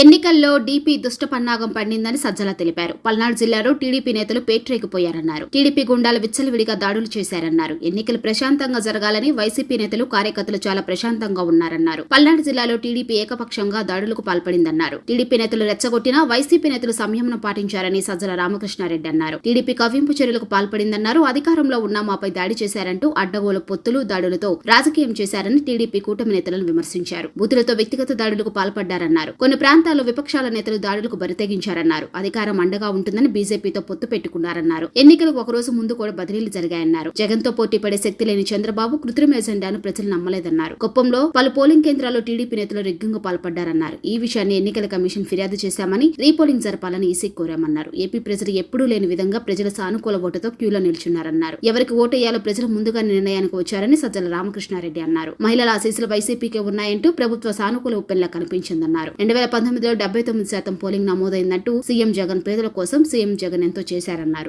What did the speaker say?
ఎన్నికల్లో డీపీ దుష్ట పన్నాగం పండిందని సజ్జల తెలిపారు. పల్నాడు జిల్లాలో టీడీపీ నేతలు పేట్రేకిపోయారన్నారు టీడీపీ గుండాలు విచ్చలవిడిగా దాడులు చేశారన్నారు. ఎన్నికలు ప్రశాంతంగా జరగాలని వైసీపీ నేతలు కార్యకర్తలు చాలా ప్రశాంతంగా ఉన్నారన్నారు. పల్నాడు జిల్లాలో టీడీపీ ఏకపక్షంగా దాడులకు పాల్పడిందన్నారు. టీడీపీ నేతలు రెచ్చగొట్టినా వైసీపీ నేతలు సంయమనం పాటించారని సజ్జల రామకృష్ణారెడ్డి అన్నారు. టీడీపీ కవ్వింపు చర్యలకు పాల్పడిందన్నారు. అధికారంలో ఉన్న మాపై దాడి చేశారంటూ అడ్డగోలు పొత్తులు దాడులతో రాజకీయం చేశారని టీడీపీ కూటమి నేతలను విమర్శించారు. బూతులతో వ్యక్తిగత దాడులకు పాల్పడ్డారన్నారు. కొన్ని ప్రాంతాల్లో విపక్షాల నేతలు దాడులకు బరితెగించారన్నారు. అధికారం అండగా ఉంటుందని బీజేపీతో పొత్తు పెట్టుకున్నారన్నారు. ఎన్నికలకు ఒకరోజు ముందు కూడా బదిలీలు జరిగాయన్నారు. జగన్తో పోటీ పడే శక్తి లేని చంద్రబాబు కృత్రిమ ఎజెండాను ప్రజలు నమ్మలేదన్నారు. కుప్పంలో పలు పోలింగ్ కేంద్రాల్లో టీడీపీ నేతలు రెగ్గింగు పాల్పడ్డారన్నారు. ఈ విషయాన్ని ఎన్నికల కమిషన్ ఫిర్యాదు చేశామని రీపోలింగ్ జరపాలని ఈసీ కోరామన్నారు. ఏపీ ప్రజలు ఎప్పుడూ లేని విధంగా ప్రజల సానుకూల ఓటుతో క్యూలో నిల్చున్నారన్నారు. ఎవరికి ఓటేయాలో ప్రజలు ముందుగా నిర్ణయానికి వచ్చారని సజ్జల రామకృష్ణారెడ్డి అన్నారు. మహిళల ఆశీస్సులు వైసీపీకే ఉన్నాయంటూ ప్రభుత్వ సానుకూల ఉప్పెన్లా కనిపించిందన్నారు. రెండు వేల పంతొమ్మిదిలో డెబ్బై తొమ్మిది శాతం పోలింగ్ నమోదైందంటూ సీఎం జగన్ పేదల కోసం సీఎం జగన్ ఎంతో చేశారన్నారు.